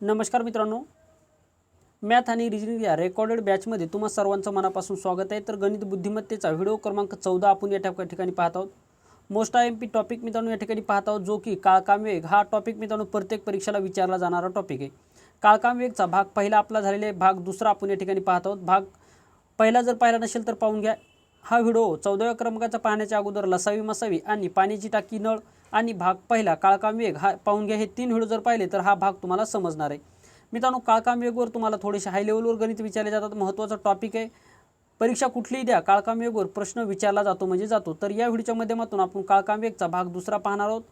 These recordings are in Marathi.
नमस्कार मित्रांनो. मॅथ आणि रिजनिंग या रेकॉर्डेड बॅचमध्ये तुम्हा सर्वांचं मनापासून स्वागत आहे. तर गणित बुद्धिमत्तेचा व्हिडिओ क्रमांक चौदा आपण या ठिका- ठिकाणी पाहत आहोत. Most I M P topic मित्रांनो या ठिकाणी पाहत आहोत जो की काळकामवेग हा टॉपिक मित्रांनो प्रत्येक परीक्षेला विचारला जाणारा टॉपिक आहे. काळकामवेगचा भाग पहिला आपला झालेला आहे भाग दुसरा आपण या ठिकाणी पाहत आहोत. भाग पहिला जर पाहिला नसेल तर पाहून घ्या. हा व्हिडिओ चौदाव्या क्रमांकाचा पाहण्याच्या अगोदर लसावी मसावी आणि पाण्याची टाकी नळ आणि भाग पहिला काळकाम वेग. हा पाहून घ्या हे तीन व्हिडिओ जर पाहिले तर हा भाग तुम्हाला समजणार आहे. मित्रांनो काळकाम वेगवर तुम्हाला थोडेसे हाय लेवलवर गणित विचारले जातात. महत्त्वाचा टॉपिक आहे. परीक्षा कुठलीही द्या. काळकाम वेगवर प्रश्न विचारला जातो म्हणजे जातो. तर या व्हिडिओच्या माध्यमातून आपण काळकाम वेगचा भाग दुसरा पाहणार आहोत.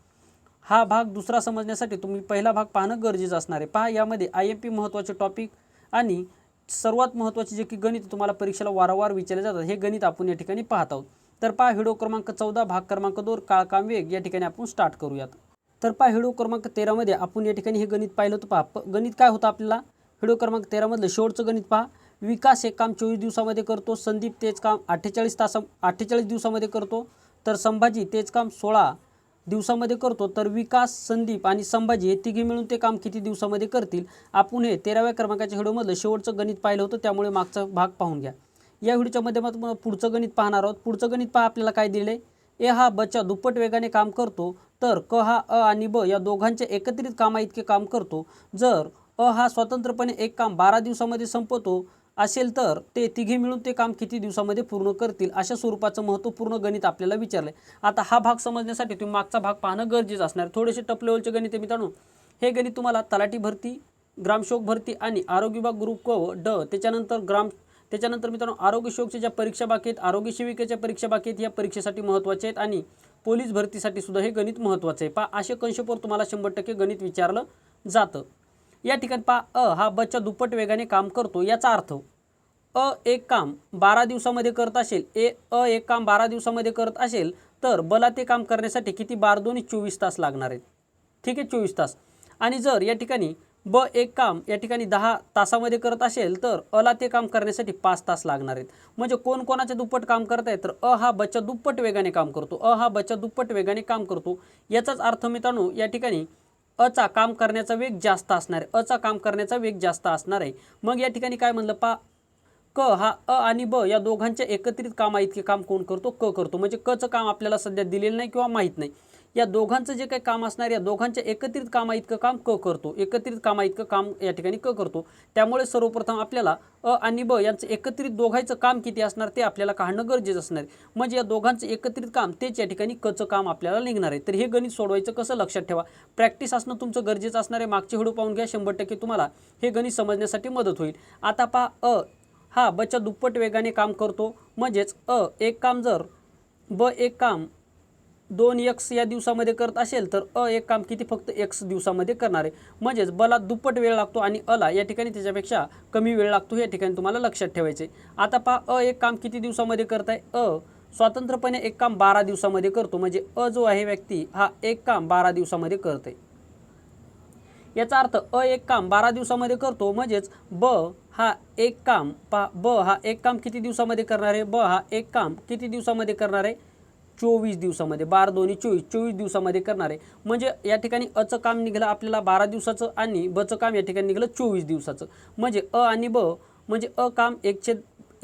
हा भाग दुसरा समजण्यासाठी तुम्ही पहिला भाग पाहणं गरजेचं असणार आहे. पहा यामध्ये आय एम पी महत्त्वाचे टॉपिक आणि सर्वात महत्त्वाचे जे की गणित तुम्हाला परीक्षेला वारंवार विचारले जातात हे गणित आपण या ठिकाणी पाहत आहोत. तर पहा व्हिडिओ क्रमांक चौदा भाग क्रमांक दोन काळकाम वेग या ठिकाणी आपण स्टार्ट करूयात. तर पहा व्हिडिओ क्रमांक तेरामध्ये आपण या ठिकाणी हे गणित पाहिलं होतं पहा. प- गणित काय होतं आपल्याला? व्हिडिओ क्रमांक तेरामधलं शेवटचं गणित पहा. विकास हे काम चोवीस दिवसामध्ये करतो संदीप तेच काम अठ्ठेचाळीस तासा अठ्ठेचाळीस दिवसामध्ये करतो तर संभाजी तेच काम सोळा दिवसामध्ये करतो तर विकास संदीप आणि संभाजी हे तिघे मिळून ते काम किती दिवसामध्ये करतील? आपण हे तेराव्या क्रमांकाच्या व्हिडिओमधलं शेवटचं गणित पाहिलं होतं त्यामुळे मागचा भाग पाहून घ्या. या व्हिडिओच्या माध्यमातून पुढचं गणित पाहणार आहोत. पुढचं गणित पहा आपल्याला काय दिलं आहे? ए हा बचा दुप्पट वेगाने काम करतो तर क हा अ आणि ब या दोघांच्या एकत्रित कामा इतके काम करतो. जर अ हा स्वतंत्रपणे एक काम बारा दिवसामध्ये संपवतो असेल तर ते तिघे मिळून ते काम किती दिवसामध्ये पूर्ण करतील अशा स्वरूपाचं महत्त्वपूर्ण गणित आपल्याला विचारलं आहे आता हा भाग समजण्यासाठी तुम्ही मागचा भाग पाहणं गरजेचं असणार. थोडेसे टप लेवलचे गणित आहे मित्रांनो. हे गणित तुम्हाला तलाठी भरती ग्रामशोक भरती आणि आरोग्य विभाग ग्रुप क व ड त्याच्यानंतर ग्राम त्याच्यानंतर मित्रांनो आरोग्य सेवकच्या ज्या परीक्षा बाकी आहेत आरोग्य सेविकेच्या परीक्षा बाकी आहेत या परीक्षेसाठी महत्त्वाचे आहेत आणि पोलीस भरतीसाठी सुद्धा हे गणित महत्त्वाचं आहे. पहा असे कंशपर तुम्हाला शंभर टक्के गणित विचारलं जातं. या ठिकाणी पहा अ हा बच्या दुप्पट वेगाने काम करतो याचा अर्थ अ एक काम बारा दिवसामध्ये करत असेल ए अ एक काम बारा दिवसामध्ये करत असेल तर बला ते काम करण्यासाठी किती बार? दोन्ही चोवीस तास लागणार आहेत. ठीक आहे चोवीस तास. आणि जर या ठिकाणी ब एक काम या ठिकाणी दहा तासामध्ये करत असेल तर अला ते काम करण्यासाठी पाच तास लागणार आहेत. म्हणजे कोण कोणाच्या दुप्पट काम करत आहे तर अ हा बच्चा दुप्पट वेगाने काम करतो. अ हा बच्चा दुप्पट वेगाने काम करतो. याचाच अर्थ मित्रांनो या ठिकाणी अचा काम करण्याचा वेग जास्त असणार आहे. अचा काम करण्याचा वेग जास्त असणार आहे. मग या ठिकाणी काय म्हणलं पा क हा अ आणि ब या दोघांच्या एकत्रित कामा इतके काम कोण करतो? क करतो. म्हणजे कचं काम आपल्याला सध्या दिलेलं नाही किंवा माहीत नाही. या दोघांचं जे काही काम असणार या दोघांच्या एकत्रित कामा इतकं काम क करतो. एकत्रित कामा इतकं काम या ठिकाणी क करतो. त्यामुळे सर्वप्रथम आपल्याला अ आणि ब यांचं एकत्रित दोघांचं काम किती असणार ते आपल्याला काढणं गरजेचं असणार आहे. म्हणजे या दोघांचं एकत्रित काम तेच या ठिकाणी कचं काम आपल्याला निघणार आहे. तर हे गणित सोडवायचं कसं लक्षात ठेवा. प्रॅक्टिस असणं तुमचं गरजेचं असणार आहे. मागचे हळू पाहून घ्या. शंभर टक्के तुम्हाला हे गणित समजण्यासाठी मदत होईल. आता पहा अ हा बच्या दुप्पट वेगाने काम करतो. म्हणजेच अ एक काम जर ब एक काम दोन एक्स या दिवसामध्ये करत असेल तर अ एक काम किती फक्त एक्स दिवसामध्ये करणार आहे? म्हणजेच बला दुप्पट वेळ लागतो आणि अला या ठिकाणी त्याच्यापेक्षा कमी वेळ लागतो या ठिकाणी तुम्हाला लक्षात ठेवायचे आता पहा अ एक काम किती दिवसामध्ये करत आहे अ स्वतंत्रपणे एक काम बारा दिवसामध्ये करतो. म्हणजे अ जो आहे व्यक्ती हा एक काम बारा दिवसामध्ये करते याचा अर्थ अ एक काम बारा दिवसामध्ये करतो. म्हणजेच ब हा एक काम पा ब हा एक काम किती दिवसामध्ये करणार आहे? ब हा एक काम किती दिवसामध्ये करणार आहे? चोवीस दिवसामध्ये. बारा दोन्ही चोवीस. चोवीस दिवसामध्ये करणार आहे. म्हणजे या ठिकाणी अचं काम निघालं आपल्याला बारा दिवसाचं आणि बचं काम या ठिकाणी निघालं चोवीस दिवसाचं. म्हणजे अ आणि ब म्हणजे अ काम एकशे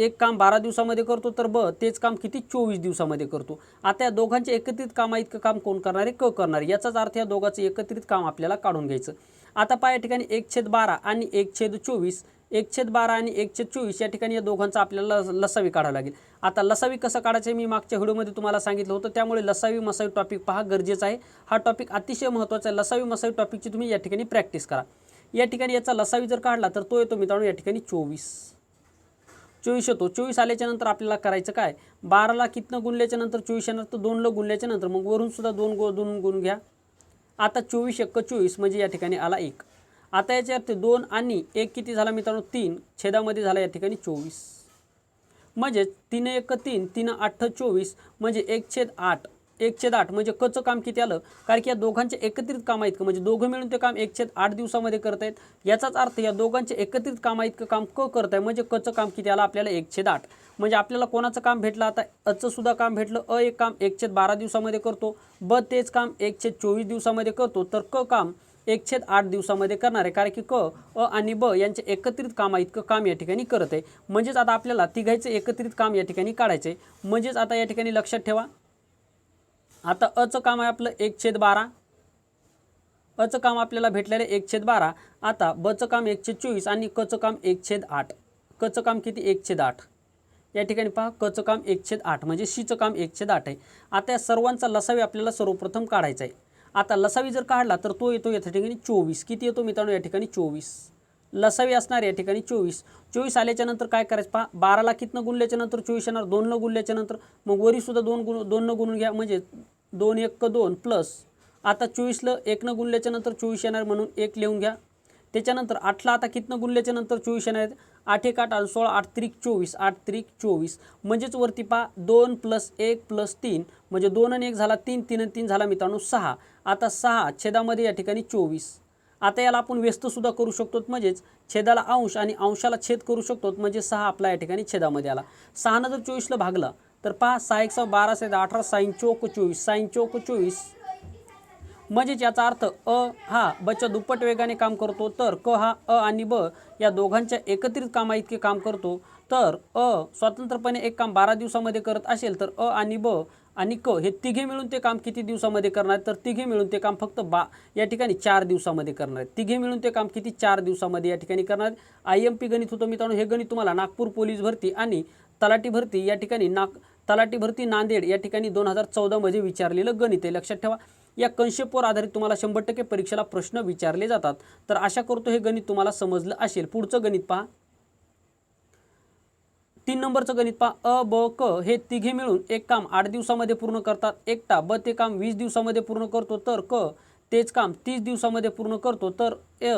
एक काम बारा दिवसामध्ये करतो तर ब तेच काम किती? चोवीस दिवसामध्ये करतो. आता या दोघांचे एकत्रित कामा इतकं काम कोण करणार आहे? क करणार आहे. याचाच अर्थ या दोघांचं एकत्रित काम आपल्याला काढून घ्यायचं. आता पहा या ठिकाणी एक छेद बारा आणि एक छेद चोवीस एक छेद बारा आणि एक छेद चोवीस या ठिकाणी या दोघांचा आपल्याला लसावी काढावं लागेल. आता लसावी कसं काढायचं आहे मी मागच्या व्हिडिओमध्ये तुम्हाला सांगितलं होतं. त्यामुळे लसावी मसावी टॉपिक पहा गरजेचा आहे. हा टॉपिक अतिशय महत्त्वाचा आहे. लसावी मसावी टॉपिकची तुम्ही या ठिकाणी प्रॅक्टिस करा. या ठिकाणी याचा लसावी जर काढला तर तो येतो मित्रांनो या ठिकाणी चोवीस. चोवीस येतो चोवीस आल्याच्यानंतर आपल्याला करायचं काय? बाराला कितनं गुणल्याच्या नंतर चोवीस येणार? तर दोनला गुणल्याच्या नंतर मग वरूनसुद्धा दोन गो दोन गुण घ्या. आता चोवीस एक्क चोवीस म्हणजे या ठिकाणी आला एक. आता याच्या अर्थ दोन आणि एक किती झाला मित्रांनो? तीन. छेदामध्ये झाला या ठिकाणी चोवीस. म्हणजे तीन एक तीन तीन आठ चोवीस. म्हणजे एक छेद आठ. एक छेद आठ म्हणजे कचं काम किती आलं? कारण की या दोघांचे एकत्रित कामा इतकं म्हणजे दोघं मिळून ते काम एक छेद आठ दिवसामध्ये करत आहेत याचाच अर्थ या दोघांचे एकत्रित कामा इतकं काम क करत आहे म्हणजे कचं काम किती आलं? आपल्याला एक छेद आठ. म्हणजे आपल्याला कोणाचं काम भेटलं? आता अचं सुद्धा काम भेटलं. अ एक काम एक छेद बारा दिवसामध्ये करतो. ब तेच काम एक छेद चोवीस दिवसामध्ये करतो. तर क काम एक छेद आठ दिवसामध्ये करणार आहे. कारण की क अ आणि ब यांचे एकत्रित कामा इतकं काम या ठिकाणी करत आहे. म्हणजेच आता आपल्याला तिघायचं एकत्रित काम या ठिकाणी काढायचं आहे म्हणजेच आता या ठिकाणी लक्षात ठेवा. आता अचं काम आहे आपलं एक छेद बारा. अचं काम आपल्याला भेटलेलं आहे एक छेद बारा. आता बचं काम एक छेद चोवीस आणि कचं काम एक छेद आठ. कचं काम किती? एक छेद आठ. या ठिकाणी पहा कचं काम एक छेद आठ म्हणजे शीचं काम एक छेद आठ आहे. आता या सर्वांचा लसावी आपल्याला सर्वप्रथम काढायचा आहे. आता लसावी जर काढला तर तो येतो या ठिकाणी चोवीस. किती येतो मित्रांनो? या ठिकाणी चोवीस. लसावी असणार या ठिकाणी चोवीस. चोवीस आल्याच्यानंतर काय करायचं? पहा बाराला कितनं गुणल्याच्यानंतर चोवीस येणार दोननं गुणल्याच्यानंतर मग वरीसुद्धा दोन गुण दोननं गुणून घ्या म्हणजे दोन एक दोन प्लस. आता चोवीसला एकनं गुणल्याच्यानंतर चोवीस येणार म्हणून एक लिहून घ्या. त्याच्यानंतर आठला आता कितनं गुणल्याच्यानंतर चोवीस येणार आहेत? आठ एक आठ सोळा आठ त्रिक चोवीस आठ त्रिक चोवीस. म्हणजेच वरती पहा दोन प्लस एक प्लस तीन म्हणजे दोन आणि एक झाला तीन तीन आणि तीन झाला मित्रांनो सहा. आता सहा छेदामध्ये या ठिकाणी चोवीस. आता याला आपण व्यस्तसुद्धा करू शकतो म्हणजेच छेदाला अंश आणि अंशाला छेद करू शकतो म्हणजे सहा आपला या ठिकाणी छेदामध्ये आला. सहानं जर चोवीसला भागला तर पहा सहा एक सहा बारा सात अठरा साईन चौक चोवीस साईन चौक चोवीस. म्हणजेच याचा अर्थ अ हा बच्या दुप्पट वेगाने काम करतो तर क हा अ आणि ब या दोघांच्या एकत्रित कामा इतके काम करतो. तर अ स्वतंत्रपणे एक काम बारा दिवसामध्ये करत असेल तर अ आणि ब आणि क हे तिघे मिळून ते काम किती दिवसामध्ये करणार? तर तिघे मिळून ते काम फक्त बा या ठिकाणी चार दिवसामध्ये करणार. आहेत तिघे मिळून ते काम किती चार दिवसामध्ये या ठिकाणी करणार? आय एम पी गणित होतं मित्रांनो हे गणित तुम्हाला नागपूर पोलीस भरती आणि तलाठी भरती या ठिकाणी नाग तलाठी भरती नांदेड या ठिकाणी दोन हजार चौदामध्ये विचारलेलं गणित आहे. लक्षात ठेवा या कन्सेप्टवर आधारित तुम्हाला शंभर टक्के परीक्षेला प्रश्न विचारले जातात. तर आशा करतो हे गणित तुम्हाला समजलं असेल. पुढचं गणित पहा. तीन नंबरचं गणित पहा. अ ब क हे तिघे मिळून एक काम आठ दिवसामध्ये पूर्ण करतात. एकटा ब ते काम वीस दिवसामध्ये पूर्ण करतो तर क तेच काम तीस दिवसामध्ये पूर्ण करतो तर अ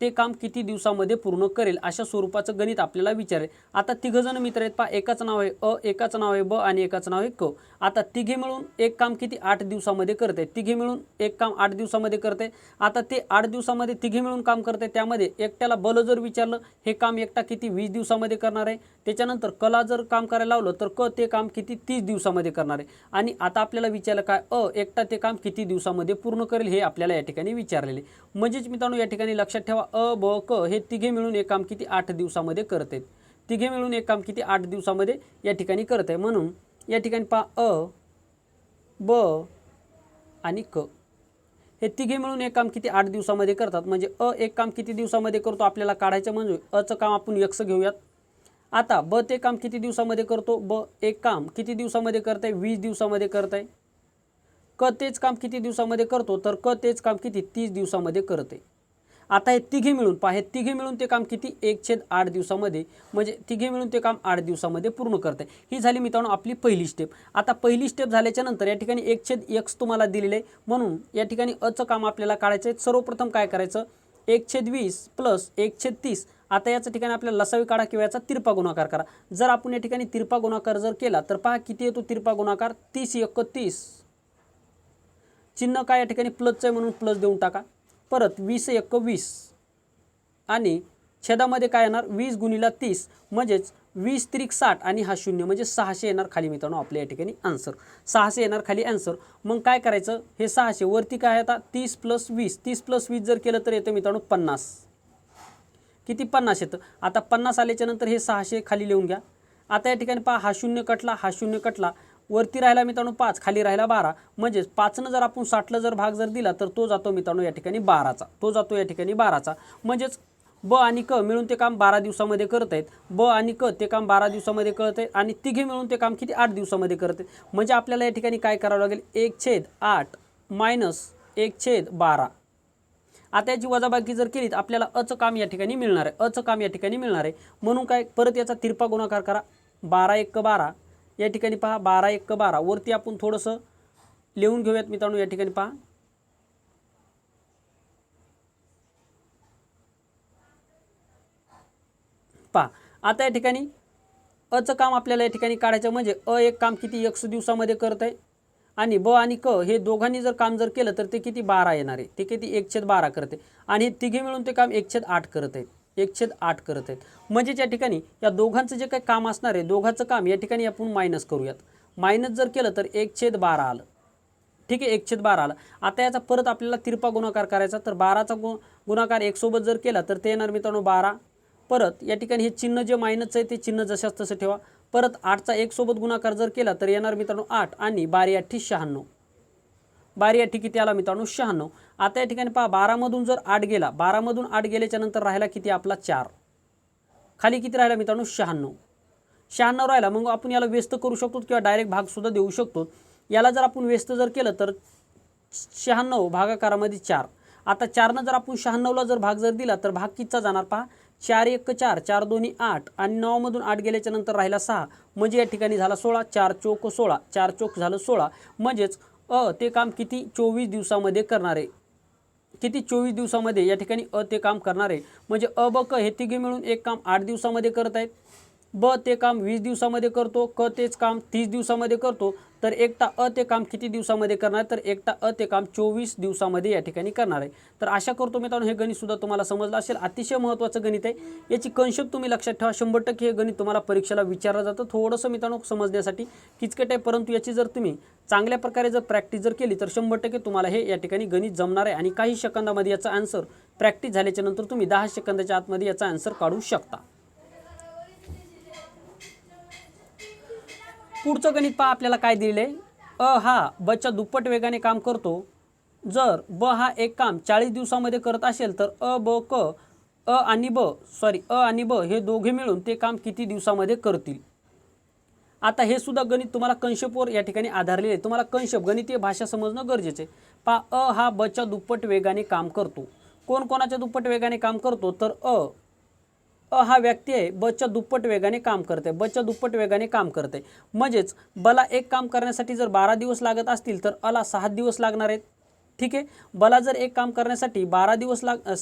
ते काम किती दिवसामध्ये पूर्ण करेल अशा स्वरूपाचं गणित आपल्याला विचारेल. आता तिघंजण मित्र आहेत पहा एकाचं नाव आहे अ एकाचं नाव आहे ब आणि एकाचं नाव आहे क. आता तिघे मिळून एक काम किती आठ दिवसामध्ये करते? तिघे मिळून एक काम आठ दिवसामध्ये करते. आता ते आठ दिवसामध्ये तिघे मिळून काम करते त्यामध्ये एकट्याला बल जर विचारलं हे काम एकटा किती वीस दिवसामध्ये करणार आहे? त्याच्यानंतर कला जर काम करायला लावलं तर क ते काम किती तीस दिवसामध्ये करणार आहे? आणि आता आपल्याला विचारलं काय अ एकटा ते काम किती दिवसामध्ये पूर्ण करेल हे आपल्याला या ठिकाणी विचारलेले. म्हणजेच मित्रांनो या ठिकाणी लक्षात ठेवा अ ब क हे तिघे मिळून एक काम किती आठ दिवसामध्ये करतात तिघे मिळून एक काम किती आठ दिवसामध्ये या ठिकाणी करत आहे. म्हणून या ठिकाणी पहा अ ब आणि क. हे तिघे मिळून एक काम किती आठ दिवसामध्ये करतात. म्हणजे अ एक काम किती दिवसामध्ये करतो आपल्याला काढायचं म्हणजे अचं काम आपण यक्स घेऊयात. आता ब ते काम किती दिवसामध्ये करतो? ब एक काम किती दिवसामध्ये करत आहे वीस दिवसामध्ये करत आहे क तेच काम किती दिवसामध्ये करतो? तर क तेच काम किती? तीस दिवसामध्ये करत आहे आता हे तिघे मिळून पहा हे तिघे मिळून ते काम किती? एक छेद आठ दिवसामध्ये. म्हणजे तिघे मिळून ते काम आठ दिवसामध्ये पूर्ण करते. ही झाली मित्रांनो आपली पहिली स्टेप आता पहिली स्टेप झाल्याच्यानंतर या ठिकाणी एक छेद एक्स तुम्हाला दिलेलं आहे. म्हणून या ठिकाणी अचं काम आपल्याला काढायचं आहे सर्वप्रथम काय करायचं? एक छेद वीस प्लस एक छेद तीस. आता याच्या ठिकाणी आपल्याला लसावी काढा किंवा याचा तिरपा गुणाकार करा. जर आपण या ठिकाणी तिरपा गुणाकार जर केला तर पहा किती येतो तिरपा गुणाकार? तीस एकतीस चिन्ह काय या ठिकाणी? प्लसचं आहे म्हणून प्लस देऊन टाका. परत वीस एक वीस. आणि छेदामध्ये काय येणार? वीस गुणिला तीस म्हणजेच वीस त्रिक साठ आणि हा शून्य म्हणजे सहाशे येणार खाली मित्रांनो आपल्या या ठिकाणी आन्सर सहाशे येणार खाली आन्सर मग काय करायचं? हे सहाशे वरती काय आता? तीस प्लस वीस. तीस प्लस वीस जर केलं तर येतं मित्रांनो पन्नास. किती पन्नास येतं? आता पन्नास आल्याच्यानंतर हे सहाशे खाली लिहून घ्या. आता या ठिकाणी पहा हा शून्य कटला हा शून्य कटला. वरती राहिला मित्रांनो पाच खाली राहिला बारा. म्हणजेच पाचनं जर आपण साठला जर भाग जर दिला तर तो जातो मित्रांनो या ठिकाणी बाराचा. तो जातो या ठिकाणी बाराचा. म्हणजेच ब आणि क मिळून ते काम बारा दिवसामध्ये करत आहेत. ब आणि क ते काम बारा दिवसामध्ये करत आहेत. आणि तिघे मिळून ते काम किती? आठ दिवसामध्ये करत आहेत. म्हणजे आपल्याला या ठिकाणी काय करावं लागेल? एक छेद आठ मायनस एक छेद बारा. आता याची वजाबाकी जर केली तर आपल्याला अचं काम या ठिकाणी मिळणार आहे. अचं काम या ठिकाणी मिळणार आहे. म्हणून काय? परत याचा तिरपा गुणाकार करा. बारा एक बारा. या ठिकाणी पहा बारा एक बारा. वरती आपण थोडंसं लिहून घेऊयात मित्रांनो या ठिकाणी पहा. पहा आता या ठिकाणी अचं काम आपल्याला या ठिकाणी काढायचं म्हणजे अ एक काम किती एकशे दिवसामध्ये करत आहे आणि ब आणि क हे दोघांनी जर काम जर केलं तर ते किती बारा येणार आहे. ते किती एकछेद बारा करते आणि हे तिघे मिळून ते काम एकछेद आठ करत आहेत एकछेद आठ करत आहेत. म्हणजेच या ठिकाणी या दोघांचं जे काही काम असणार आहे दोघांचं काम या ठिकाणी आपण मायनस करूयात. मायनस जर केलं तर एक छेद बारा आलं. ठीक आहे एकछेद बारा आलं. आता याचा परत आपल्याला तिरपा गुणाकार करायचा तर बाराचा गु गुणाकार एकसोबत जर केला तर ते येणार मित्रांनो बारा. परत या ठिकाणी हे चिन्ह जे मायनसचं आहे ते चिन्ह जशाच तसं ठेवा. परत आठचा एकसोबत गुणाकार जर केला तर येणार मित्रांनो आठ आणि बारी अठ्ठी शहाण्णव. बारी या किती आला मित्रांनो शहाण्णव. आता या ठिकाणी पहा बारामधून जर आठ गेला बारामधून आठ गेल्याच्यानंतर राहिला किती? आपला चार. खाली किती राहिला मित्रांनो? शहाण्णव. शहाण्णव राहिला मग आपण याला व्यस्त करू शकतो किंवा डायरेक्ट भागसुद्धा देऊ शकतो. याला जर आपण व्यस्त जर केलं तर शहाण्णव भागाकारामध्ये चार. आता चारनं जर आपण शहाण्णवला जर भाग जर दिला तर भाग कितीचा जाणार पहा? चार एक चार चार दोन्ही आठ आणि नऊमधून आठ गेल्याच्यानंतर राहिला सहा. म्हणजे या ठिकाणी झाला सोळा चार चोक सोळा चार चोक झालं सोळा. म्हणजेच अ ते काम किती चोवीस दिवसामध्ये करणार? आहे किती चोवीस दिवसामध्ये या ठिकाणी अ ते काम करणार? आहे म्हणजे अ ब क हे तिघे मिळून एक काम आठ दिवसामध्ये करत आहेत. ब ते काम वीस दिवसामध्ये करतो क तेच काम तीस दिवसामध्ये करतो तर एकटा अ ते काम किती दिवसामध्ये करणार? तर एकटा अ ते काम चोवीस दिवसामध्ये या ठिकाणी करणार आहे. तर आशा करतो मित्रांनो हे गणितसुद्धा तुम्हाला समजलं असेल. अतिशय महत्त्वाचं गणित आहे. याची कन्सेप्ट तुम्ही लक्षात ठेवा. शंभर टक्के हे गणित तुम्हाला परीक्षेला विचारलं जातं. थोडंसं मित्रांनो समजण्यासाठी किचकट आहे. परंतु याची जर तुम्ही चांगल्या प्रकारे जर प्रॅक्टिस जर केली तर शंभर टक्के तुम्हाला हे या ठिकाणी गणित जमणार आहे. आणि काही सेकंदामध्ये याचा आन्सर प्रॅक्टिस झाल्याच्यानंतर तुम्ही दहा सेकंदाच्या आतमध्ये याचा आन्सर काढू शकता. पुढचं गणित पहा आपल्याला काय दिले अ हा बच्या दुप्पट वेगाने काम करतो. जर ब हा एक काम चाळीस दिवसामध्ये करत असेल तर अ ब क अ आणि ब सॉरी अ आणि ब हे दोघे मिळून ते काम किती दिवसामध्ये करतील? आता हे सुद्धा गणित तुम्हाला कंशपवर या ठिकाणी आधारलेले आहे. तुम्हाला कंशप गणितीय भाषा समजणं गरजेचं आहे. पा अ हा बच्या दुप्पट वेगाने काम करतो. कोण कोणाच्या दुप्पट वेगाने काम करतो? तर अ अ हा व्यक्ती आहे बच्या दुप्पट वेगाने काम करते बच्या दुप्पट वेगाने काम करते म्हणजेच बला एक काम करण्यासाठी जर बारा दिवस लागत असतील तर अला सहा दिवस लागणार आहेत. ठीक आहे? बला जर एक काम करण्यासाठी बारा दिवस लाग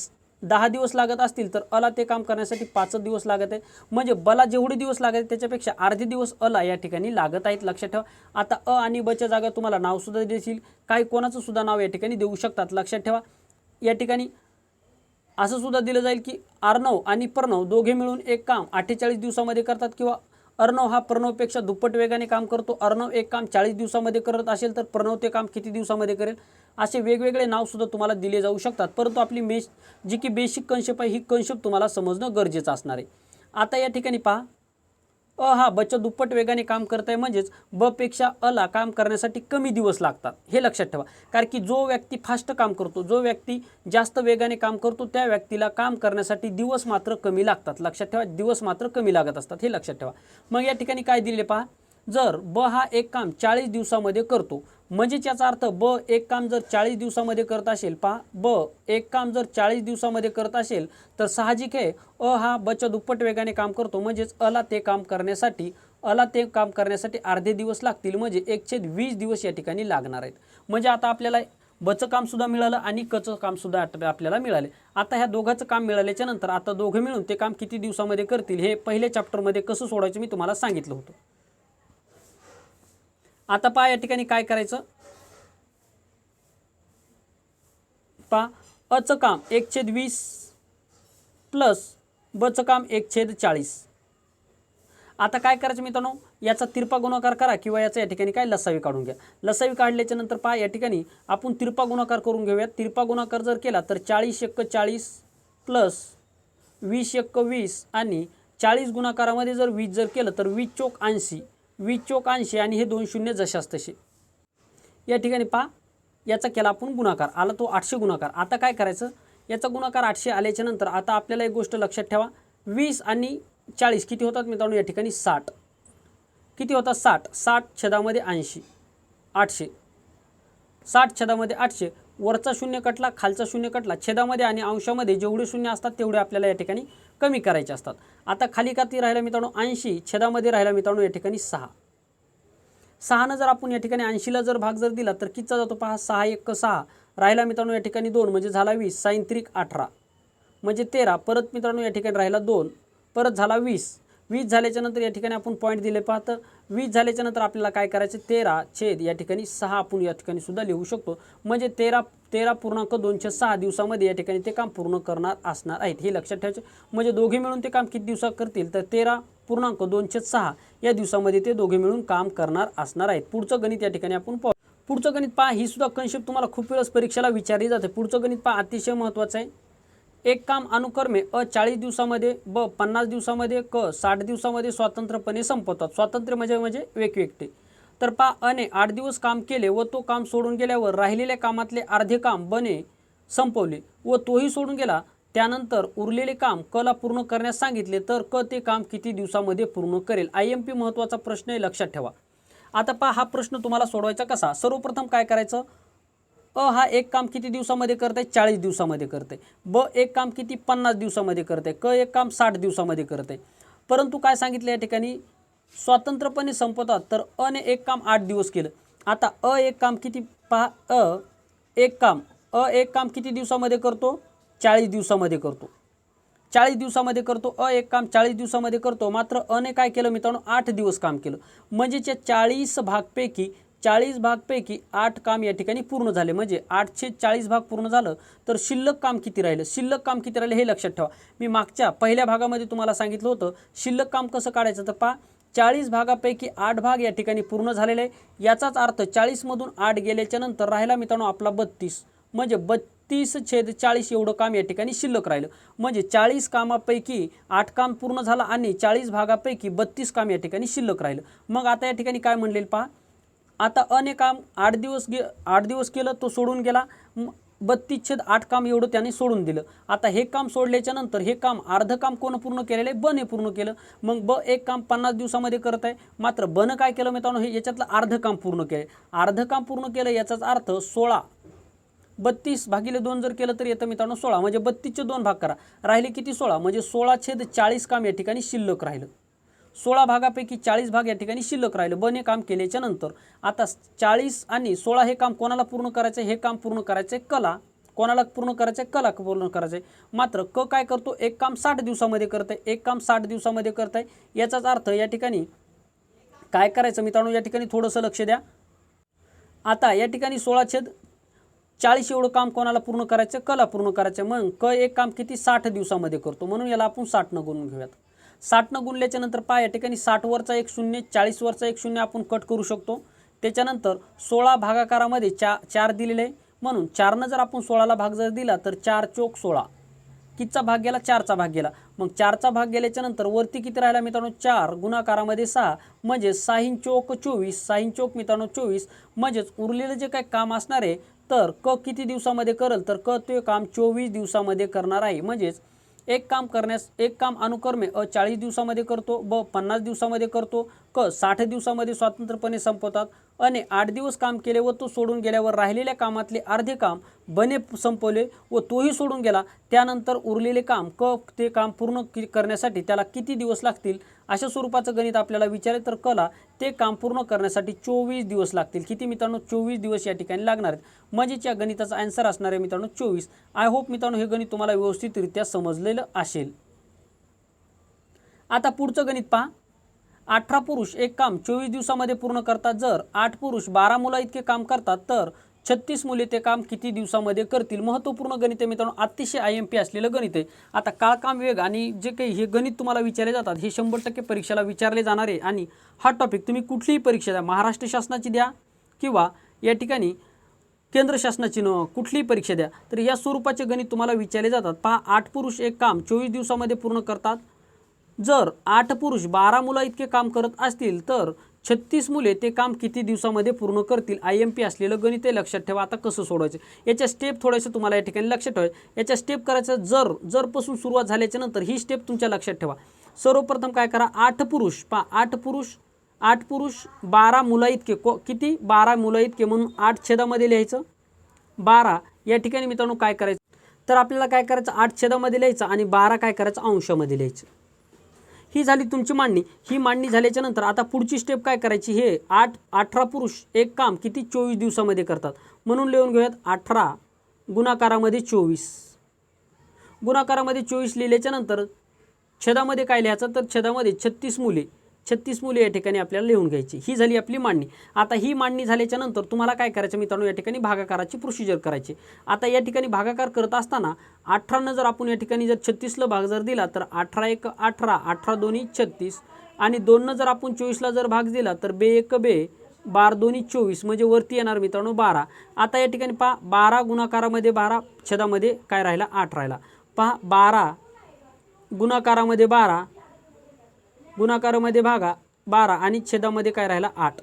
दहा दिवस लागत असतील तर अला ते काम करण्यासाठी पाचच दिवस लागत आहे. म्हणजे बला जेवढे दिवस लागत आहेत त्याच्यापेक्षा अर्धे दिवस अला या ठिकाणी लागत आहेत लक्षात ठेवा. आता अ आणि बच्या जागा तुम्हाला नावसुद्धा देतील काही कोणाचं सुद्धा नाव या ठिकाणी देऊ शकतात लक्षात ठेवा. या ठिकाणी असं सुद्धा दिलं जाईल की अर्णव आणि प्रणव दोघे मिळून एक काम अठ्ठेचाळीस दिवसामध्ये करतात किंवा अर्णव हा प्रणवपेक्षा दुप्पट वेगाने काम करतो अर्णव एक काम चाळीस दिवसामध्ये करत असेल तर प्रणव ते काम किती दिवसामध्ये करेल? असे वेगवेगळे नावसुद्धा तुम्हाला दिले जाऊ शकतात. परंतु आपली मेश जी की बेसिक कन्सेप्ट आहे ही कन्सेप्ट तुम्हाला समजणं गरजेचं असणार आहे. आता या ठिकाणी पहा. अ हा बच्या दुप्पट वेगाने काम करत आहे म्हणजेच ब पेक्षा अला काम करण्यासाठी कमी दिवस लागतात. हे लक्षात ठेवा. कारण की जो व्यक्ती फास्ट काम करतो जो व्यक्ती जास्त वेगाने काम करतो त्या व्यक्तीला काम करण्यासाठी दिवस मात्र कमी लागतात. लक्षात ठेवा दिवस मात्र कमी लागत असतात. हे लक्षात ठेवा. मग या ठिकाणी काय दिले पहा? जर ब हा एक काम चाळीस दिवसामध्ये करतो म्हणजेच याचा अर्थ ब एक काम जर चाळीस दिवसामध्ये करत असेल पहा ब एक काम जर चाळीस दिवसामध्ये करत असेल तर साहजिक आहे अ हा बच्या दुप्पट वेगाने काम करतो. म्हणजेच अला ते काम करण्यासाठी अला ते काम करण्यासाठी अर्धे दिवस लागतील म्हणजे एकशे वीस दिवस या ठिकाणी लागणार आहेत. म्हणजे आता आपल्याला बचं कामसुद्धा मिळालं आणि कचं कामसुद्धा आपल्याला मिळाले. आता ह्या दोघांचं काम मिळाल्याच्या नंतर आता दोघं मिळून ते काम किती दिवसामध्ये करतील हे पहिल्या चॅप्टरमध्ये कसं सोडायचं मी तुम्हाला सांगितलं होतं. आता पहा या ठिकाणी काय करायचं? पहा अचं काम एक छेद वीस प्लस बचं काम एक छेद चाळीस. आता काय करायचं मित्रांनो? याचा तिरपा गुणाकार करा किंवा याचा या ठिकाणी काय लसावी काढून घ्या. लसावी काढल्याच्या नंतर पहा या ठिकाणी आपण तिरपा गुणाकार करून घेऊयात. तिरपा गुणाकार जर केला तर चाळीस एक्क चाळीस प्लस वीस एक्क वीस आणि चाळीस गुणाकारामध्ये जर वीस जर केलं तर वीस चोक ऐंशी. वीस चोक ऐंशी आणि हे दोन शून्य जशास तसे. या ठिकाणी पहा याचा केला आपण गुणाकार. आला तो आठशे गुणाकार. आता काय करायचं? याचा गुणाकार आठशे आल्याच्यानंतर आता आपल्याला एक गोष्ट लक्षात ठेवा. वीस आणि चाळीस किती होतात मित्रांनो? या ठिकाणी साठ. किती होतात? साठ. साठ छेदामध्ये ऐंशी. आठशे. साठ छेदामध्ये आठशे. वरचा शून्य कटला खालचा शून्य कटला. छेदामध्ये आणि अंशामध्ये जेवढे शून्य असतात तेवढे आपल्याला या ठिकाणी कमी करायचे असतात. आता खाली काती राहिला मित्रांनो ऐंशी छेदामध्ये राहिला मित्रांनो या ठिकाणी सहा. सहानं जर आपण या ठिकाणी ऐंशीला जर भाग जर दिला तर कितचा जातो पहा? सहा एक सहा. राहिला मित्रांनो या ठिकाणी दोन म्हणजे झाला वीस. सायंत्रिक अठरा. म्हणजे तेरा. परत मित्रांनो या ठिकाणी राहिला दोन. परत झाला वीस. वीस झाल्याच्यानंतर या ठिकाणी आपण पॉईंट दिले पाहतं वीस झाल्याच्यानंतर आपल्याला काय करायचं? तेरा छेद या ठिकाणी सहा आपण या ठिकाणी सुद्धा लिहू शकतो. म्हणजे तेरा तेरा पूर्णांक दोनशे सहा दिवसामध्ये या ठिकाणी ते काम पूर्ण करणार असणार आहेत. हे लक्षात ठेवायचे म्हणजे दोघे मिळून ते काम किती दिवसात करतील? तर तेरा पूर्णांक दोनशे सहा या दिवसामध्ये ते दोघे मिळून काम करणार असणार आहेत. पुढचं गणित या ठिकाणी आपण पाहू. पुढचं गणित पहा. ही सुद्धा कन्सेप्ट तुम्हाला खूप वेळेस परीक्षेला विचारली जाते. पुढचं गणित पहा. अतिशय महत्त्वाचं आहे. एक काम अनुक्रमे अ चाळीस दिवसामध्ये ब पन्नास दिवसामध्ये क साठ दिवसामध्ये स्वतंत्रपणे संपवतात. स्वातंत्र्य म्हणजे म्हणजे वेगवेगळे. तर पा अने आठ दिवस काम केले व तो काम सोडून गेल्यावर राहिलेल्या कामातले अर्धे काम बने संपवले व तोही सोडून गेला. त्यानंतर उरलेले काम कला पूर्ण करण्यास सांगितले तर क ते काम किती दिवसामध्ये पूर्ण करेल? आय एम पी महत्त्वाचा प्रश्न आहे लक्षात ठेवा. आता पहा हा प्रश्न तुम्हाला सोडवायचा कसा? सर्वप्रथम काय करायचं? अ हा एक काम किती दिवसामध्ये करते चाळीस दिवसामध्ये करते ब एक काम किती पन्नास दिवसामध्ये करते क एक काम साठ दिवसामध्ये करते परंतु काय सांगितलं या ठिकाणी? स्वतंत्रपणे संपवतात. तर अने एक काम आठ दिवस केलं. आता अ एक काम किती? पहा अ एक काम. अ एक काम किती दिवसामध्ये करतो? चाळीस दिवसामध्ये करतो. चाळीस दिवसामध्ये करतो. अ एक काम चाळीस दिवसामध्ये करतो. मात्र अने काय केलं मित्रांनो? आठ दिवस काम केलं. म्हणजेच्या चाळीस भागपैकी चाळीस भागपैकी आठ काम या ठिकाणी पूर्ण झाले. म्हणजे आठशे चाळीस भाग पूर्ण झालं तर शिल्लक काम किती राहिलं? शिल्लक काम किती राहिलं हे लक्षात ठेवा. मी मागच्या पहिल्या भागामध्ये तुम्हाला सांगितलं होतं शिल्लक काम कसं काढायचं? तर पा चाळीस भागापैकी आठ भाग या ठिकाणी पूर्ण झालेले आहे. याचाच अर्थ चाळीसमधून आठ गेल्याच्यानंतर राहिला मित्रांनो आपला बत्तीस. म्हणजे बत्तीस छेद चाळीस एवढं काम या ठिकाणी शिल्लक राहिलं. म्हणजे चाळीस कामापैकी आठ काम पूर्ण झालं आणि चाळीस भागापैकी बत्तीस काम या ठिकाणी शिल्लक राहिलं. मग आता या ठिकाणी काय म्हणलेलं पहा? आता अने काम आठ दिवस गे आठ दिवस केलं तो सोडून गेला. बत्तीस छेद आठ काम एवढं त्याने सोडून दिलं. आता हे काम सोडल्याच्या नंतर हे काम अर्ध काम कोण पूर्ण केलेलं आहे? बने पूर्ण केलं. मग ब एक काम पन्नास दिवसामध्ये करत आहे. मात्र बनं काय केलं मित्रांनो? हे याच्यातलं अर्ध काम पूर्ण केलं. अर्ध काम पूर्ण केलं याचाच अर्थ सोळा. बत्तीस भागिले दोन जर केलं तर येतं मित्रांनो सोळा. म्हणजे बत्तीसचे दोन भाग करा. राहिले किती? सोळा. म्हणजे सोळा छेद चाळीस काम या ठिकाणी शिल्लक राहिलं. सोळा भागापैकी चाळीस भाग या ठिकाणी शिल्लक राहिलं. बने काम केल्याच्यानंतर आता चाळीस आणि सोळा हे काम कोणाला पूर्ण करायचं हे काम पूर्ण करायचं आहे कला. कोणाला पूर्ण करायचं आहे कला पूर्ण करायचं आहे मात्र क काय करतो? एक काम साठ दिवसामध्ये करत आहे एक काम साठ दिवसामध्ये करत आहे याचाच अर्थ या ठिकाणी काय करायचं मित्रांनो? या ठिकाणी थोडंसं लक्ष द्या. आता या ठिकाणी सोळा छेद चाळीस एवढं काम कोणाला पूर्ण करायचं कला पूर्ण करायचं मग क एक काम किती? साठ दिवसामध्ये करतो. म्हणून याला आपण साठनं गुणून घेऊयात. साठनं गुणल्याच्या नंतर पहा या ठिकाणी साठवरचा एक शून्य चाळीसवरचा एक शून्य आपण कट करू शकतो. त्याच्यानंतर सोळा भागाकारामध्ये चा चार दिलेले आहे. म्हणून चारनं जर आपण सोळाला भाग जर दिला तर चार चोक सोळा. कितचा भाग गेला? चारचा भाग गेला. मग चारचा भाग गेल्याच्यानंतर वरती किती राहिला मित्रांनो? चार. गुणाकारामध्ये सहा. म्हणजे साहीन चोक चोवीस. साहीन चोक मित्रांनो चोवीस. म्हणजेच उरलेलं जे काही काम असणार आहे तर क किती दिवसामध्ये करेल? तर क ते काम चोवीस दिवसामध्ये करणार आहे. म्हणजेच एक काम करण्यास एक काम अनुक्रमे अ चाळीस दिवसामध्ये करतो ब पन्नास दिवसामध्ये करतो क साठ दिवसामध्ये स्वतंत्रपणे संपवतात अने आठ दिवस काम केले व तो सोडून गेल्यावर राहिलेल्या कामातले अर्धे काम बने संपवले व तोही सोडून गेला त्यानंतर उरलेले काम क ते काम पूर्ण करण्यासाठी त्याला किती दिवस लागतील? अशा स्वरूपाचं गणित आपल्याला विचारले तर कला ते काम पूर्ण करण्यासाठी चोवीस दिवस लागतील. किती मित्रांनो? चोवीस दिवस या ठिकाणी लागणार आहेत. म्हणजेच या गणिताचा आन्सर असणार आहे मित्रांनो चोवीस. आय होप मित्रांनो हे गणित तुम्हाला व्यवस्थितरित्या समजलेलं असेल. आता पुढचं गणित पहा. अठरा पुरुष एक काम चोवीस दिवसामध्ये पूर्ण करतात. जर आठ पुरुष बारा मुलं इतके काम करतात तर छत्तीस मुले ते काम किती दिवसामध्ये करतील? महत्त्वपूर्ण गणित आहे मित्रांनो अतिशय आय एम पी असलेलं गणित. आहे आता काळ काम वेग आणि जे काही हे गणित तुम्हाला विचारले जातात हे शंभर टक्के परीक्षेला विचारले जाणार. आहे आणि हा टॉपिक तुम्ही कुठलीही परीक्षा द्या महाराष्ट्र शासनाची द्या किंवा या ठिकाणी केंद्र शासनाची न कुठलीही परीक्षा द्या तर या स्वरूपाचे गणित तुम्हाला विचारले जातात. पहा आठ पुरुष एक काम चोवीस दिवसामध्ये पूर्ण करतात. जर आठ पुरुष बारा मुलं इतके काम करत असतील तर छत्तीस मुले ते काम किती दिवसामध्ये पूर्ण करतील? आय एम पी असलेलं गणित आहे लक्षात ठेवा. आता कसं सोडवायचं? याच्या स्टेप थोड्याशा तुम्हाला या ठिकाणी लक्षात ठेवा. याच्या स्टेप करायचं जर जरपासून सुरुवात झाल्याच्यानंतर ही स्टेप तुमच्या लक्षात ठेवा. सर्वप्रथम काय करा? आठ पुरुष पा आठ पुरुष आठ पुरुष बारा मुलं इतके. को किती? बारा मुलं इतके म्हणून आठ छेदामध्ये लिहायचं. बारा. या ठिकाणी मित्रांनो काय करायचं? तर आपल्याला काय करायचं? आठ छेदामध्ये लिहायचं आणि बारा काय करायचं? अंशामध्ये लिहायचं. ही झाली तुमची मांडणी. ही मांडणी झाल्याच्यानंतर आता पुढची स्टेप काय करायची? हे आठ अठरा पुरुष एक काम किती चोवीस दिवसामध्ये करतात. म्हणून लिहून घेऊयात अठरा गुणाकारामध्ये चोवीस. गुणाकारामध्ये चोवीस लिहिल्याच्या नंतर छेदामध्ये काय लिहायचं? तर छेदामध्ये छत्तीस मुले. छत्तीस मुले या ठिकाणी आपल्याला लिहून घ्यायची. ही झाली आपली मांडणी. आता ही मांडणी झाल्याच्यानंतर तुम्हाला काय करायचं मित्रांनो? या ठिकाणी भागाकाराची प्रोसिजर करायची. आता या ठिकाणी भागाकार करत असताना अठरानं जर आपण या ठिकाणी जर छत्तीसला भाग जर दिला तर अठरा एक अठरा अठरा दोन्ही छत्तीस आणि दोननं जर आपण चोवीसला जर भाग दिला तर बे एक बे बार दोन्ही चोवीस म्हणजे वरती येणार मित्रांनो बारा. आता या ठिकाणी पहा बारा गुणाकारामध्ये बारा छेदामध्ये काय राहिला? आठ राहिला. पहा बारा गुणाकारामध्ये बारा गुणाकारामध्ये भागा बारा आणि छेदामध्ये काय राहिला? आठ.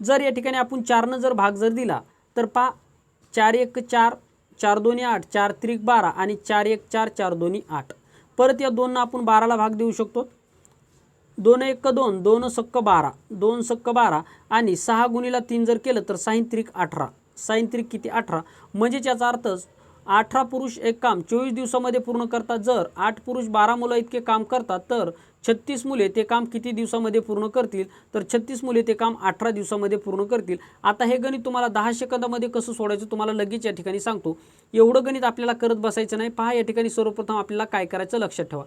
जर या ठिकाणी आपण चारनं जर भाग जर दिला तर पहा चार एक चार चार दोन्ही आठ चार त्रिक बारा आणि चार एक चार चार दोन्ही आठ. परत या दोननं आपण बाराला भाग देऊ शकतो. दोन एक दोन दोन सक्क बारा दोन सक्क बारा आणि सहा गुणीला तीन जर केलं तर साईन अठरा. साईन किती? अठरा. म्हणजेच याचा अर्थच अठरा पुरुष एक काम चोवीस दिवसामध्ये पूर्ण करतात. जर आठ पुरुष बारा मुलं इतके काम करतात तर छत्तीस मुले ते काम किती दिवसामध्ये पूर्ण करतील? तर छत्तीस मुले ते काम अठरा दिवसामध्ये पूर्ण करतील. आता हे गणित तुम्हाला दहा सेकंदामध्ये कसं सोडायचं तुम्हाला लगेच या ठिकाणी सांगतो. एवढं गणित आपल्याला करत बसायचं नाही. पहा या ठिकाणी सर्वप्रथम आपल्याला काय करायचं लक्षात ठेवा.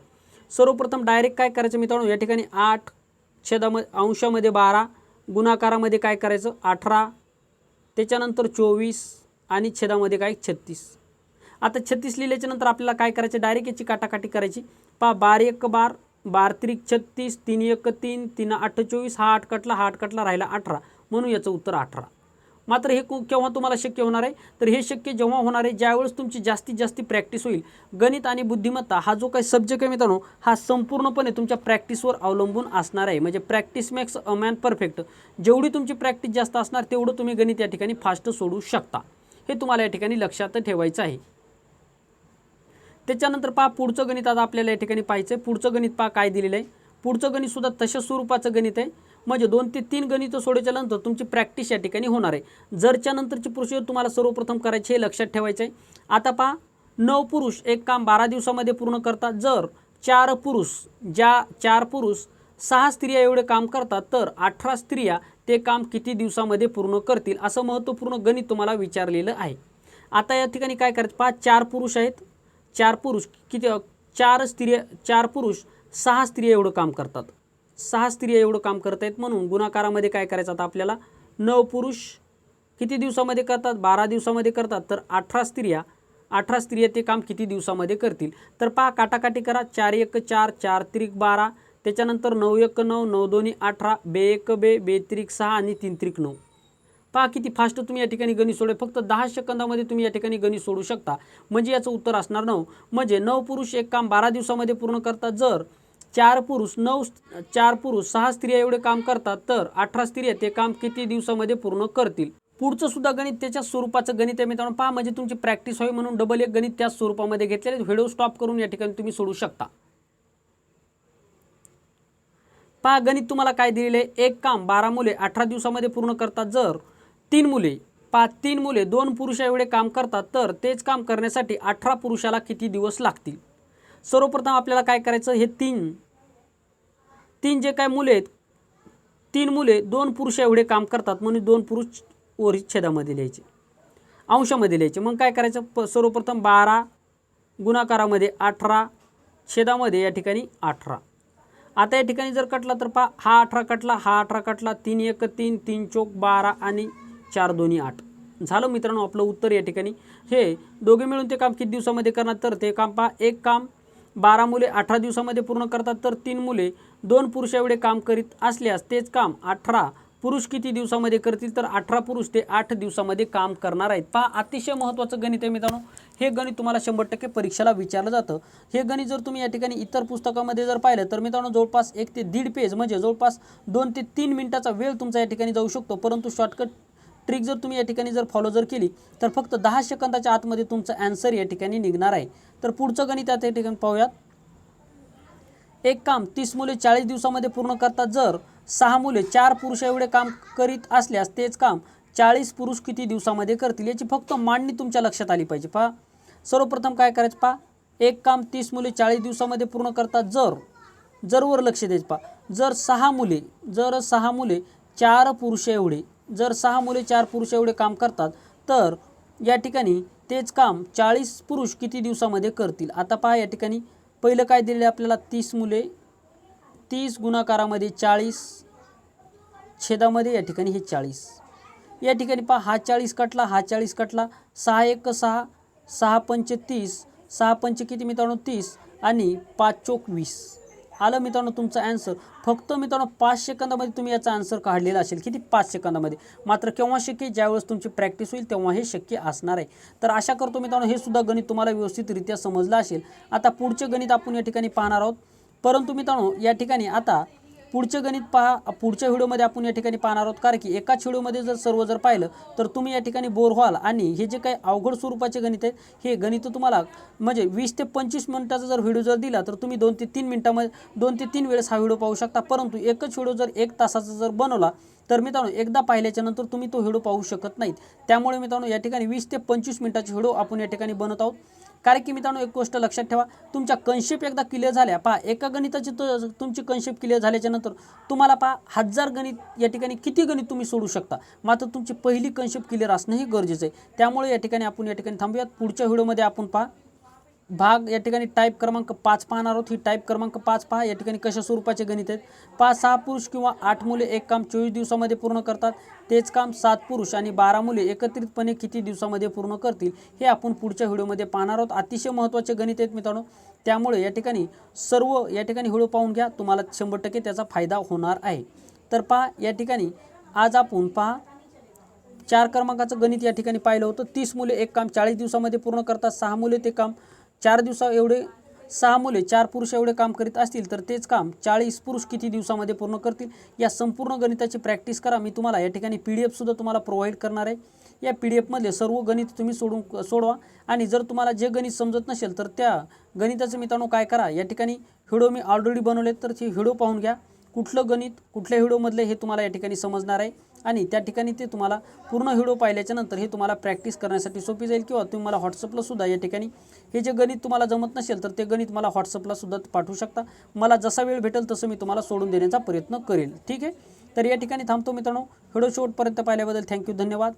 सर्वप्रथम डायरेक्ट काय करायचं मित्रांनो? या ठिकाणी आठ छेदामध्ये अंशामध्ये बारा गुणाकारामध्ये काय करायचं? अठरा त्याच्यानंतर चोवीस आणि छेदामध्ये काय? छत्तीस. आता छत्तीस लिहिल्याच्यानंतर आपल्याला काय करायचं? डायरेक्ट याची काटाकाटी करायची. पहा बार एक बार बार त्रिक छत्तीस तीन एक तीन तीन आठ चोवीस हा आटकटला हा आटकटला राहिला अठरा. म्हणून याचं उत्तर अठरा. मात्र हे केव्हा तुम्हाला शक्य होणार आहे? तर हे शक्य जेव्हा होणार आहे ज्यावेळेस तुमची जास्तीत जास्त प्रॅक्टिस होईल. गणित आणि बुद्धिमत्ता हा जो काही सब्जेक्ट आहे मित्रांनो हा संपूर्णपणे तुमच्या प्रॅक्टिसवर अवलंबून असणार आहे. म्हणजे practice makes a man perfect जेवढी तुमची प्रॅक्टिस जास्त असणार तेवढं तुम्ही गणित या ठिकाणी फास्ट सोडू शकता. हे तुम्हाला या ठिकाणी लक्षात ठेवायचं आहे. त्याच्यानंतर पहा पुढचं गणित आता आपल्याला या ठिकाणी पाहायचं आहे पुढचं गणित पहा काय दिलेलं आहे. पुढचं गणित सुद्धा तशा स्वरूपाचं गणित आहे. म्हणजे दोन ते तीन गणितं सोडायच्या नंतर तुमची प्रॅक्टिस या ठिकाणी होणार आहे. जरच्या नंतरची प्रोसिजर तुम्हाला सर्वप्रथम करायची हे लक्षात ठेवायचं आहे आता पहा नऊ पुरुष एक काम बारा दिवसामध्ये पूर्ण करतात. जर चार पुरुष ज्या चार पुरुष सहा स्त्रिया एवढे काम करतात तर अठरा स्त्रिया ते काम किती दिवसामध्ये पूर्ण करतील? असं महत्त्वपूर्ण गणित तुम्हाला विचारलेलं आहे. आता या ठिकाणी काय करायचं? पहा चार पुरुष आहेत. चार पुरुष किती चार स्त्रिया चार पुरुष सहा स्त्रिया एवढं काम करतात. सहा स्त्रिया एवढं काम करत आहेत म्हणून गुणाकारामध्ये काय करायचं आता आपल्याला? नऊ पुरुष किती दिवसामध्ये करतात? बारा दिवसामध्ये करतात. तर अठरा स्त्रिया अठरा स्त्रिया ते काम किती दिवसामध्ये करतील? तर पहा काटाकाटी करा. चार एक चार चार त्रिक बारा. त्याच्यानंतर नऊ एक नऊ नऊ दोन्ही अठरा. बे एक बे बे त्रिक सहा आणि तीन त्रिक नऊ. पहा किती फास्ट तुम्ही या ठिकाणी गणित सोडे. फक्त दहा सेकंदामध्ये तुम्ही या ठिकाणी गणित सोडू शकता. म्हणजे याचं उत्तर असणार नऊ. म्हणजे नऊ पुरुष एक काम बारा दिवसामध्ये पूर्ण करतात जर चार पुरुष नऊ चार पुरुष सहा स्त्रिया एवढे काम करतात तर अठरा स्त्रिया ते काम किती दिवसामध्ये पूर्ण करतील? पुढचं सुद्धा गणित त्याच्या स्वरूपाचं गणित आहे मित्रांनो. पहा म्हणजे तुमची प्रॅक्टिस होईल म्हणून डबल एक गणित त्याच स्वरूपामध्ये घेतलेले व्हिडिओ स्टॉप करून या ठिकाणी तुम्ही सोडू शकता. पहा गणित तुम्हाला काय दिलेले आहे? एक काम बारा मुले अठरा दिवसामध्ये पूर्ण करतात. जर तीन मुले पाच तीन मुले दोन पुरुषा एवढे काम करतात तर तेच काम करण्यासाठी अठरा पुरुषाला किती दिवस लागतील? सर्वप्रथम आपल्याला काय करायचं? हे तीन तीन जे काय मुले आहेत तीन मुले दोन पुरुष एवढे काम करतात म्हणून दोन पुरुष ओरी छेदामध्ये लिहायचे अंशामध्ये लिहायचे. मग काय करायचं? प सर्वप्रथम बारा गुणाकारामध्ये अठरा छेदामध्ये या ठिकाणी अठरा. आता या ठिकाणी जर कटला तर पा हा अठरा कटला हा अठरा कटला तीन एक तीन तीन चोक बारा आणि चार दोन्ही आठ. झालं मित्रांनो आपलं उत्तर या ठिकाणी. हे दोघे मिळून ते काम किती दिवसामध्ये करणार? तर ते काम पहा एक काम बारा मुले अठरा दिवसामध्ये पूर्ण करतात तर तीन मुले दोन पुरुष एवढे काम करीत असल्यास तेच काम अठरा पुरुष किती दिवसामध्ये करतील? तर अठरा पुरुष ते आठ दिवसामध्ये काम करणार आहेत. पहा अतिशय महत्त्वाचं गणित आहे मित्रांनो. हे गणित तुम्हाला शंभर टक्के परीक्षेला विचारलं जातं. हे गणित जर तुम्ही या ठिकाणी इतर पुस्तकामध्ये जर पाहिलं तर मित्रांनो जवळपास एक ते दीड पेज म्हणजे जवळपास दोन ते तीन मिनिटाचा वेळ तुमचा या ठिकाणी जाऊ शकतो. परंतु शॉर्टकट ट्रिक जर तुम्ही या ठिकाणी जर फॉलो जर केली तर फक्त दहा सेकंदाच्या आतमध्ये तुमचं ॲन्सर या ठिकाणी निघणार आहे. तर पुढचं गणित आता या ठिकाणी पाहूयात. एक काम तीस मुले चाळीस दिवसामध्ये पूर्ण करतात. जर सहा मुले चार पुरुष एवढे काम करीत असल्यास तेच काम चाळीस पुरुष किती दिवसामध्ये करतील याची फक्त मांडणी तुमच्या लक्षात आली पाहिजे. पहा. सर्वप्रथम काय करायचं पहा. एक काम तीस मुले चाळीस दिवसामध्ये पूर्ण करतात. जर जरवर लक्ष द्यायचं पहा. जर सहा मुले जर सहा मुले चार पुरुष एवढे जर सहा मुले चार पुरुष एवढे काम करतात तर या ठिकाणी तेच काम चाळीस पुरुष किती दिवसामध्ये करतील? आता पहा या ठिकाणी. पहिलं काय दिलेलं आहे आपल्याला? तीस मुले. तीस गुणाकारामध्ये चाळीस. छेदामध्ये या ठिकाणी हे चाळीस. या ठिकाणी पहा हा चाळीस कटला हा चाळीस कटला. सहा एक सहा सहा पंच तीस सहा पंच किती मित्रांनो? तीस आणि पाच चोक वीस. आलं मित्रांनो तुमचं आन्सर फक्त मित्रांनो पाच सेकंदामध्ये तुम्ही याचा आन्सर काढलेला असेल. किती? पाच सेकंदामध्ये. मात्र केव्हा शक्य ज्यावेळेस तुमची प्रॅक्टिस होईल तेव्हा हे शक्य असणार आहे. तर आशा करतो मित्रांनो हे सुद्धा गणित तुम्हाला व्यवस्थितरित्या समजलं असेल. आता पुढचे गणित आपण या ठिकाणी पाहणार आहोत. परंतु मित्रांनो या ठिकाणी आता पुढचे गणित पहा पुढच्या व्हिडिओमध्ये आपण या ठिकाणी पाहणार आहोत. कारण की एकाच व्हिडिओमध्ये जर सर्व जर पाहिलं तर तुम्ही या ठिकाणी बोर व्हाल. आणि हे जे काही अवघड स्वरूपाचे गणित आहेत हे गणित तुम्हाला म्हणजे वीस ते पंचवीस मिनिटाचा जर व्हिडिओ जर दिला तर तुम्ही दोन ते तीन मिनिटामध्ये दोन ते तीन वेळेस हा व्हिडिओ पाहू शकता. परंतु एकच व्हिडिओ जर एक तासाचा जर बनवला तर मित्रांनो एकदा पाहिल्याच्यानंतर तुम्ही तो व्हिडिओ पाहू शकत नाहीत. त्यामुळे मित्रांनो या ठिकाणी वीस ते पंचवीस मिनिटाचे व्हिडिओ आपण या ठिकाणी बनवत आहोत. कारण की मित्रांनो एक गोष्ट लक्षात ठेवा. तुमच्या कन्सेप्ट एकदा क्लिअर झाल्या पहा एका गणिताची तुमची कन्सेप्ट क्लिअर झाल्याच्यानंतर तुम्हाला पहा हजार गणित या ठिकाणी किती गणित तुम्ही सोडू शकता. मात्र तुमची पहिली कन्सेप्ट क्लिअर असणंही गरजेचं आहे. त्यामुळे या ठिकाणी आपण या ठिकाणी थांबूयात. पुढच्या व्हिडिओमध्ये आपण पहा भाग या ठिकाणी टाईप क्रमांक पाच पाहणार आहोत. ही टाईप क्रमांक पाच पहा. या ठिकाणी कशा स्वरूपाचे गणित आहेत? पाच सहा पुरुष किंवा आठ मुले एक काम चोवीस दिवसामध्ये पूर्ण करतात. तेच काम सात पुरुष आणि बारा मुले एकत्रितपणे किती दिवसामध्ये पूर्ण करतील हे आपण पुढच्या व्हिडिओमध्ये पाहणार आहोत. अतिशय महत्त्वाचे गणित आहेत मित्रांनो. त्यामुळे या ठिकाणी सर्व या ठिकाणी व्हिडिओ पाहून घ्या. तुम्हाला शंभर टक्के त्याचा फायदा होणार आहे. तर पहा या ठिकाणी आज आपण पहा चार क्रमांकाचं गणित या ठिकाणी पाहिलं होतं. तीस मुले एक काम चाळीस दिवसामध्ये पूर्ण करतात. सहा मुले ते काम चार दिवसा एवढे सहा मुले चार पुरुष एवढे काम करीत असतील तर तेच काम चाळीस पुरुष किती दिवसामध्ये पूर्ण करतील? या संपूर्ण गणिताची प्रॅक्टिस करा. मी तुम्हाला या ठिकाणी पी डी एफसुद्धा तुम्हाला प्रोव्हाइड करणार आहे. या पी डी एफमधले सर्व गणित तुम्ही सोडून सोडवा. आणि जर तुम्हाला जे गणित समजत नसेल तर त्या गणिताचं मित्रांनो काय करा? या ठिकाणी व्हिडिओ मी ऑलरेडी बनवले तर ते व्हिडिओ पाहून घ्या. कुठलं गणित कुठल्या व्हिडिओमधले हे तुम्हाला या ठिकाणी समजणार आहे. आणि त्या ठिकाणी ते तुम्हाला पूर्ण व्हिडिओ पाहिल्याच्या नंतर हे तुम्हाला प्रॅक्टिस करण्यासाठी सोपी जाईल किंवा तुम्ही मला व्हॉट्सअपला सुद्धा या ठिकाणी हे जे गणित तुम्हाला जमत नसेल तर ते गणित मला व्हॉट्सअपला सुद्धा पाठवू शकता. मला जसा वेळ भेटेल तसं मी तुम्हाला सोडून देण्याचा प्रयत्न करेल. ठीक आहे? तर या ठिकाणी थांबतो मित्रांनो. व्हिडिओ शेवटपर्यंत पाहिल्याबद्दल थँक्यू धन्यवाद.